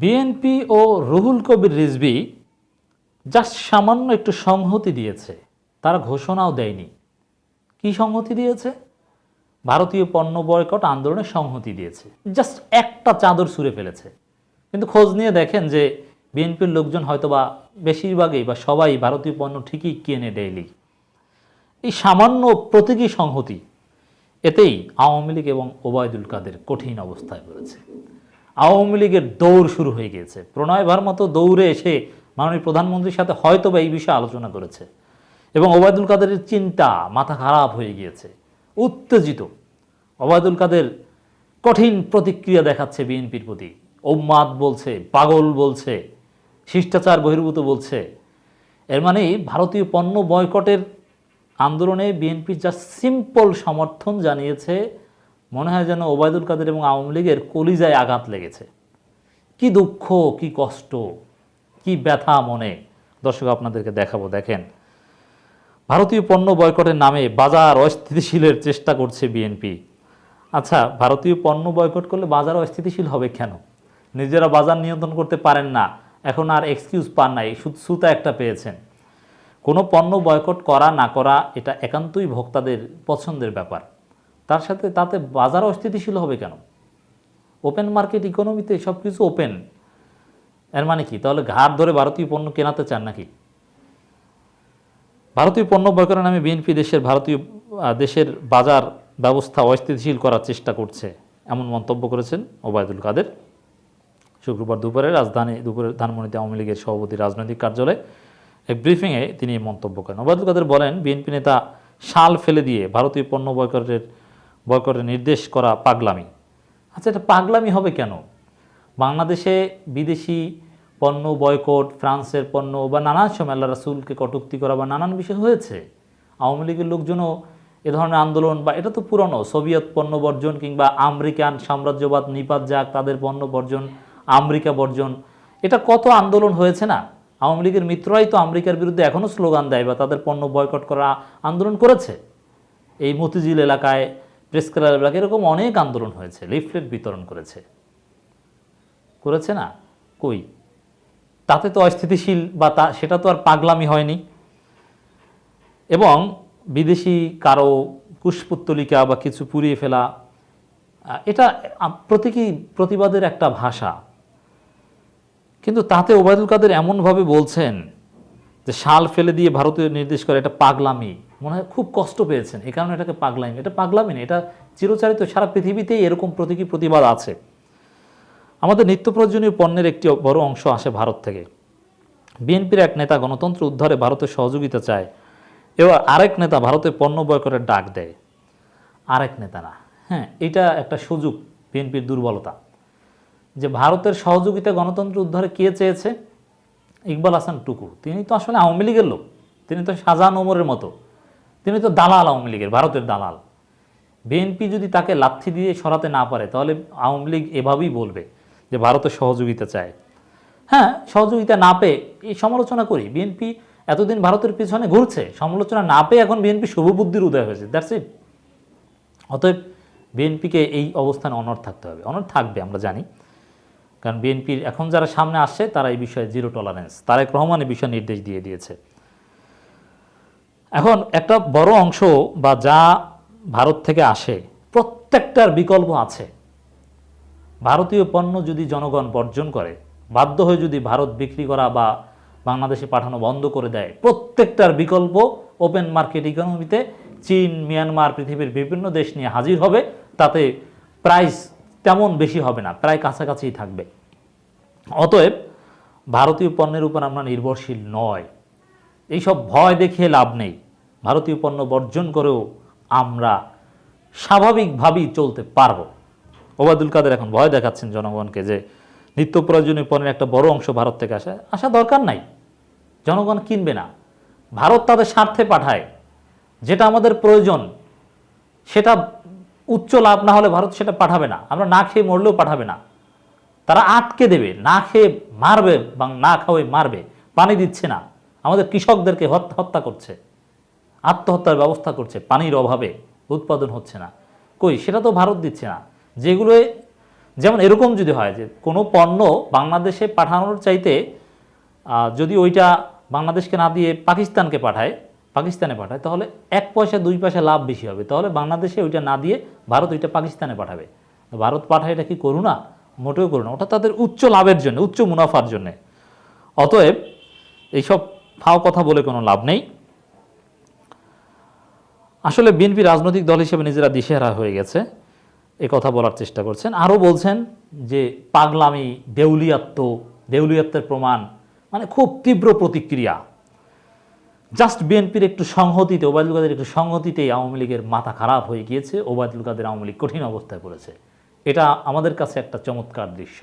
BNP ও Ruhul Kabir Rizvi just সামান্য একটু সংহতি দিয়েছে। তারা ঘোষণাও দেয়নি। কি সংহতি দিয়েছে? ভারতীয় পণ্য বয়কট আন্দোলনে সংহতি দিয়েছে। জাস্ট একটা চাদর সুরে ফেলেছে। কিন্তু খোঁজ নিয়ে দেখেন যে বিএনপির লোকজন হয়তোবা বেশিরভাগই বা সবাই ভারতীয় পণ্য ঠিকই কেনে ডেইলি এই সামান্য প্রতীকী সংহতি এতেই আওয়ামী লীগ এবং ওবায়দুল কাদের কঠিন অবস্থায় পড়েছে। আওয়ামী লীগের দৌড় শুরু হয়ে গিয়েছে। প্রণয় ভার মতো দৌড়ে এসে মাননীয় প্রধানমন্ত্রীর সাথে হয়তো বা এই বিষয়ে আলোচনা করেছে। এবং ওবায়দুল কাদেরের চিন্তা মাথা খারাপ হয়ে গিয়েছে। উত্তেজিত। ওবায়দুল কাদের কঠিন প্রতিক্রিয়া দেখাচ্ছে বিএনপির প্রতি। ওম্মাদ বলছে, পাগল বলছে, শিষ্টাচার বহির্ভূত বলছে। এর মানে ভারতীয় পণ্য বয়কটের আন্দোলনে বিএনপি যা সিম্পল সমর্থন জানিয়েছে মনে হয় যেন ওবায়দুল কাদের এবং আওয়ামী লীগের কলিজায় আঘাত লেগেছে। কি দুঃখ, কি কষ্ট, কি ব্যথা মনে। দর্শক, আপনাদেরকে দেখাবো, দেখেন। ভারতীয় পণ্য বয়কটের নামে বাজার অস্থিতিশীলের চেষ্টা করছে বিএনপি। আচ্ছা ভারতীয় পণ্য বয়কট করলে বাজার অস্থিতিশীল হবে কেন? নিজেরা বাজার নিয়ন্ত্রণ করতে পারেন না। এখন আর এক্সকিউজ পান নাই সুতা একটা পেয়েছেন। কোনো পণ্য বয়কট করা না করা, এটা একান্তই ভোক্তাদের পছন্দের ব্যাপার। তার সাথে তাতে বাজার অস্থিতিশীল হবে কেন? ওপেন মার্কেট ইকোনমিতে সব কিছু ওপেন এর মানে কি? তাহলে ঘাট ধরে ভারতীয় পণ্য কেনাতে চান নাকি? ভারতীয় পণ্য বয়কটের নামে বিএনপি দেশের ভারতীয় দেশের বাজার ব্যবস্থা অস্থিতিশীল করার চেষ্টা করছে, এমন মন্তব্য করেছেন ওবায়দুল কাদের। শুক্রবার দুপুরে রাজধানী, দুপুরে ধানমন্ডিতে আওয়ামী লীগের সভাপতি রাজনৈতিক কার্যালয়ে এক ব্রিফিংয়ে তিনি এই মন্তব্য করেন। ওবায়দুল কাদের বলেন বিএনপি নেতা শাল ফেলে দিয়ে ভারতীয় পণ্য বয়কটের বয়কটের নির্দেশ করা পাগলামি। আচ্ছা এটা পাগলামি হবে কেন? বাংলাদেশে বিদেশি পণ্য বয়কট, ফ্রান্সের পণ্য বা নানান সময় আল্লাহ রাসুলকে কটূক্তি করা বা নানান বিষয় হয়েছে। আওয়ামী লীগের লোকজনও এ ধরনের আন্দোলন বা এটা তো পুরনো, সোভিয়েত পণ্য বর্জন কিংবা আমেরিকান সাম্রাজ্যবাদ, নিপাত যাক, তাদের পণ্য বর্জন, আমেরিকা বর্জন, এটা কত আন্দোলন হয়েছে না? আওয়ামী লীগের মিত্ররাই তো আমেরিকার বিরুদ্ধে এখনও স্লোগান দেয় বা তাদের পণ্য বয়কট করা আন্দোলন করেছে। এই মতিঝিল এলাকায় প্রেস ক্লাব এলাকায় এরকম অনেক আন্দোলন হয়েছে, লিফলেট বিতরণ করেছে। করেছে না? কই? তাতে তো অস্থিতিশীল বা তা, সেটা তো আর পাগলামি হয়নি। এবং বিদেশি কারও কুশপুত্তলিকা বা কিছু পুড়িয়ে ফেলা এটা প্রতীকী প্রতিবাদের একটা ভাষা। কিন্তু তাতে ওবায়দুল কাদের এমনভাবে বলছেন যে শাল ফেলে দিয়ে ভারতীয় নির্দেশ করে এটা পাগলামি। মনে হয় খুব কষ্ট পেয়েছেন। এই কারণে এটাকে পাগলামি। এটা পাগলামি না, এটা চিরচারিত সারা পৃথিবীতেই এরকম প্রতীকী প্রতিবাদ আছে। আমাদের নিত্য প্রয়োজনীয় পণ্যের একটি বড় অংশ আসে ভারত থেকে। বিএনপির এক নেতা গণতন্ত্র উদ্ধারে ভারতের সহযোগিতা চায়। এবার আরেক নেতা ভারতের পণ্য বয়কটের ডাক দেয়। আরেক নেতা না। হ্যাঁ এটা একটা সুযোগ বিএনপির দুর্বলতা। যে ভারতের সহযোগিতা গণতন্ত্র উদ্ধারে কে চেয়েছে? ইকবাল হাসান টুকু। তিনি তো আসলে আওয়ামী লীগের লোক। তিনি তো শাহজাহান ওমরের মতো। তিনি তো দালাল আওয়ামী লীগের, ভারতের দালাল। বিএনপি যদি তাকে লাথি দিয়ে সরাতে না পারে, তাহলে আওয়ামী লীগ এভাবেই বলবে যে ভারতের সহযোগিতা চায়। হ্যাঁ সহযোগিতা না পেয়ে এই সমালোচনা করি। বিএনপি এতদিন ভারতের পিছনে ঘুরছে, সমালোচনা না পেয়ে এখন বিএনপি শুভবুদ্ধির উদয় হয়েছে। দ্যাটস ইট অতএব বিএনপিকে এই অবস্থানে অনড় থাকতে হবে। অনড় থাকবে, আমরা জানি। কারণ বিএনপির এখন যারা সামনে আসছে, তারা এই বিষয়ে জিরো টলারেন্স তারেক রহমান এই বিষয়ে নির্দেশ দিয়ে দিয়েছে। এখন একটা বড় অংশ বা যা ভারত থেকে আসে, প্রত্যেকটার বিকল্প আছে। ভারতীয় পণ্য যদি জনগণ বর্জন করে, বাধ্য হয়ে যদি ভারত বিক্রি করা বা বাংলাদেশে পাঠানো বন্ধ করে দেয়, প্রত্যেকটার বিকল্প ওপেন মার্কেট ইকোনমিতে চীন, মিয়ানমার পৃথিবীর বিভিন্ন দেশ নিয়ে হাজির হবে, তাতে প্রাইস তেমন বেশি হবে না, প্রায় কাছাকাছিই থাকবে। অতএব ভারতীয় পণ্যের উপর আমরা নির্ভরশীল নয়। এইসব ভয় দেখিয়ে লাভ নেই। ভারতীয় পণ্য বর্জন করেও আমরা স্বাভাবিকভাবেই চলতে পারব। ওবায়দুল কাদের এখন ভয় দেখাচ্ছেন জনগণকে যে নিত্য প্রয়োজনীয় পণ্যের একটা বড় অংশ ভারত থেকে আসে। আসা দরকার নাই। জনগণ কিনবে না। ভারত তাদের স্বার্থে পাঠায়। যেটা আমাদের প্রয়োজন, সেটা উচ্চ লাভ না হলে ভারত সেটা পাঠাবে না। আমরা না খেয়ে মরলেও পাঠাবে না। তারা আটকে দেবে, না খেয়ে মারবে বা না খাওয়াই মারবে, পানি দিচ্ছে না। আমাদের কৃষকদেরকে হত্যা করছে। আত্মহত্যার ব্যবস্থা করছে, পানির অভাবে উৎপাদন হচ্ছে না। কই, সেটা তো ভারত দিচ্ছে না। যেগুলো যেমন এরকম যদি হয় যে কোনো পণ্য বাংলাদেশে পাঠানোর চাইতে যদি ওইটা বাংলাদেশকে না দিয়ে পাকিস্তানকে পাঠায়, পাকিস্তানে পাঠায়, তাহলে এক পয়সা, দুই পয়সা লাভ বেশি হবে। তাহলে বাংলাদেশে ওইটা না দিয়ে ভারত ওইটা পাকিস্তানে পাঠাবে। ভারত পাঠায় এটা কি করুণা? মোটেও করুণা। ওটা তাদের উচ্চ লাভের জন্য, উচ্চ মুনাফার জন্যে। অতএব এইসব ফাও কথা বলে কোনো লাভ নেই। আসলে বিএনপি রাজনৈতিক দল হিসেবে নিজেরা দিশেহারা হয়ে গেছে। এ কথা বলার চেষ্টা করছেন। আরও বলছেন যে পাগলামি দেউলিয়াত্ম দেউলিয়াত্বের প্রমাণ মানে খুব তীব্র প্রতিক্রিয়া। জাস্ট বিএনপির একটু সংহতিতে, ওবায়দুল কাদের একটু সংহতিতেই আওয়ামী লীগের মাথা খারাপ হয়ে গিয়েছে। ওবায়দুল কাদের আওয়ামী লীগ কঠিন অবস্থায় পড়েছে। এটা আমাদের কাছে একটা চমৎকার দৃশ্য।